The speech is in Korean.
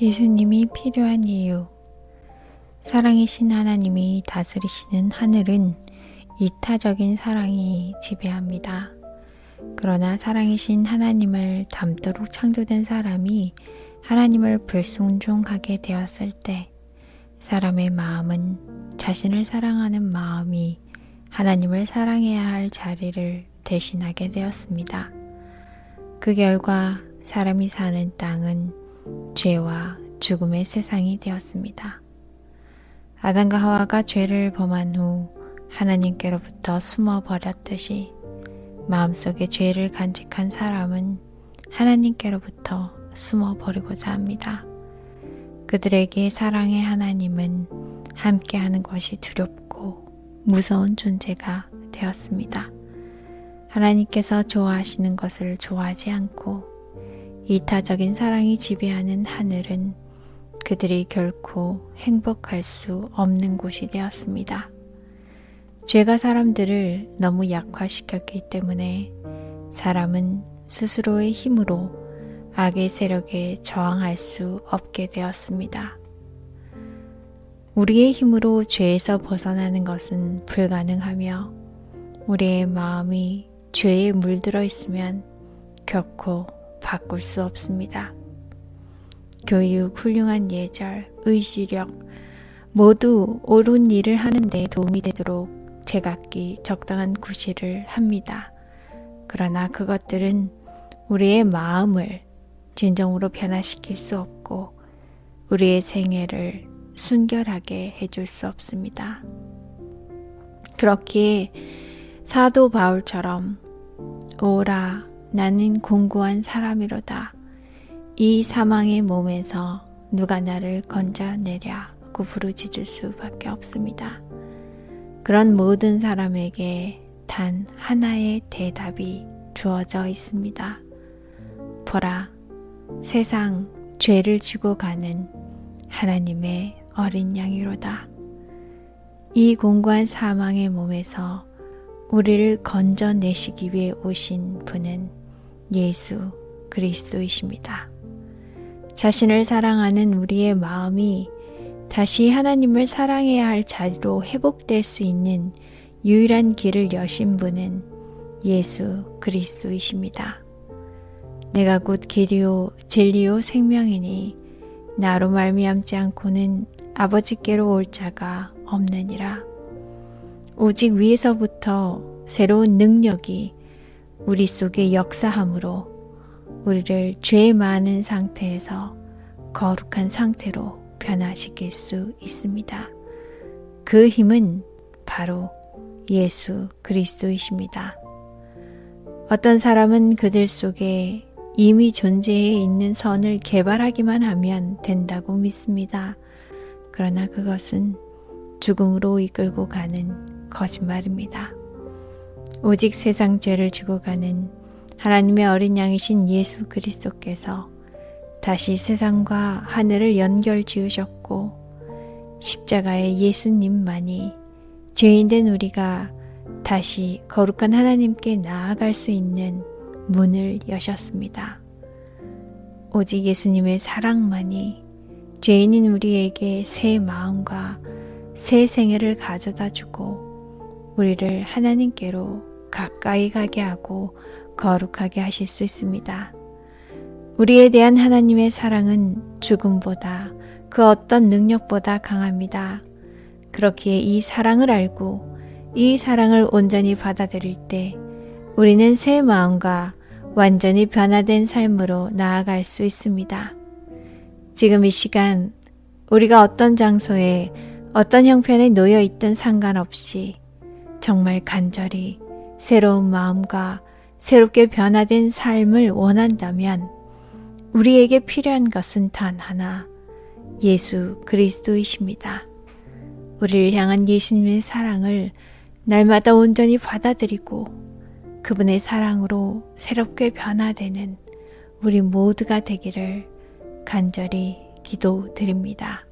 예수님이 필요한 이유. 사랑이신 하나님이 다스리시는 하늘은 이타적인 사랑이 지배합니다. 그러나 사랑이신 하나님을 닮도록 창조된 사람이 하나님을 불순종하게 되었을 때 사람의 마음은 자신을 사랑하는 마음이 하나님을 사랑해야 할 자리를 대신하게 되었습니다. 그 결과 사람이 사는 땅은 죄와 죽음의 세상이 되었습니다. 아담과 하와가 죄를 범한 후 하나님께로부터 숨어 버렸듯이 마음속에 죄를 간직한 사람은 하나님께로부터 숨어 버리고자 합니다. 그들에게 사랑의 하나님은 함께하는 것이 두렵고 무서운 존재가 되었습니다. 하나님께서 좋아하시는 것을 좋아하지 않고 이타적인 사랑이 지배하는 하늘은 그들이 결코 행복할 수 없는 곳이 되었습니다. 죄가 사람들을 너무 약화시켰기 때문에 사람은 스스로의 힘으로 악의 세력에 저항할 수 없게 되었습니다. 우리의 힘으로 죄에서 벗어나는 것은 불가능하며 우리의 마음이 죄에 물들어 있으면 결코 바꿀 수 없습니다. 교육, 훌륭한 예절, 의지력 모두 옳은 일을 하는 데 도움이 되도록 제각기 적당한 구실을 합니다. 그러나 그것들은 우리의 마음을 진정으로 변화시킬 수 없고 우리의 생애를 순결하게 해줄 수 없습니다. 그렇기에 사도 바울처럼 오라 나는 공고한 사람이로다. 이 사망의 몸에서 누가 나를 건져내랴고 부르짖을 수밖에 없습니다. 그런 모든 사람에게 단 하나의 대답이 주어져 있습니다. 보라, 세상 죄를 지고 가는 하나님의 어린 양이로다. 이 공고한 사망의 몸에서 우리를 건져내시기 위해 오신 분은 예수 그리스도이십니다. 자신을 사랑하는 우리의 마음이 다시 하나님을 사랑해야 할 자리로 회복될 수 있는 유일한 길을 여신 분은 예수 그리스도이십니다. 내가 곧 길이요 진리요 생명이니 나로 말미암지 않고는 아버지께로 올 자가 없느니라. 오직 위에서부터 새로운 능력이 우리 속에 역사함으로 우리를 죄 많은 상태에서 거룩한 상태로 변화시킬 수 있습니다. 그 힘은 바로 예수 그리스도이십니다. 어떤 사람은 그들 속에 이미 존재해 있는 선을 개발하기만 하면 된다고 믿습니다. 그러나 그것은 죽음으로 이끌고 가는 거짓말입니다. 오직 세상 죄를 지고 가는 하나님의 어린 양이신 예수 그리스도께서 다시 세상과 하늘을 연결 지으셨고 십자가의 예수님만이 죄인된 우리가 다시 거룩한 하나님께 나아갈 수 있는 문을 여셨습니다. 오직 예수님의 사랑만이 죄인인 우리에게 새 마음과 새 생애를 가져다 주고 우리를 하나님께로 가까이 가게 하고 거룩하게 하실 수 있습니다. 우리에 대한 하나님의 사랑은 죽음보다 그 어떤 능력보다 강합니다. 그렇기에 이 사랑을 알고 이 사랑을 온전히 받아들일 때 우리는 새 마음과 완전히 변화된 삶으로 나아갈 수 있습니다. 지금 이 시간 우리가 어떤 장소에 어떤 형편에 놓여 있든 상관없이 정말 간절히 새로운 마음과 새롭게 변화된 삶을 원한다면 우리에게 필요한 것은 단 하나, 예수 그리스도이십니다. 우리를 향한 예수님의 사랑을 날마다 온전히 받아들이고 그분의 사랑으로 새롭게 변화되는 우리 모두가 되기를 간절히 기도드립니다.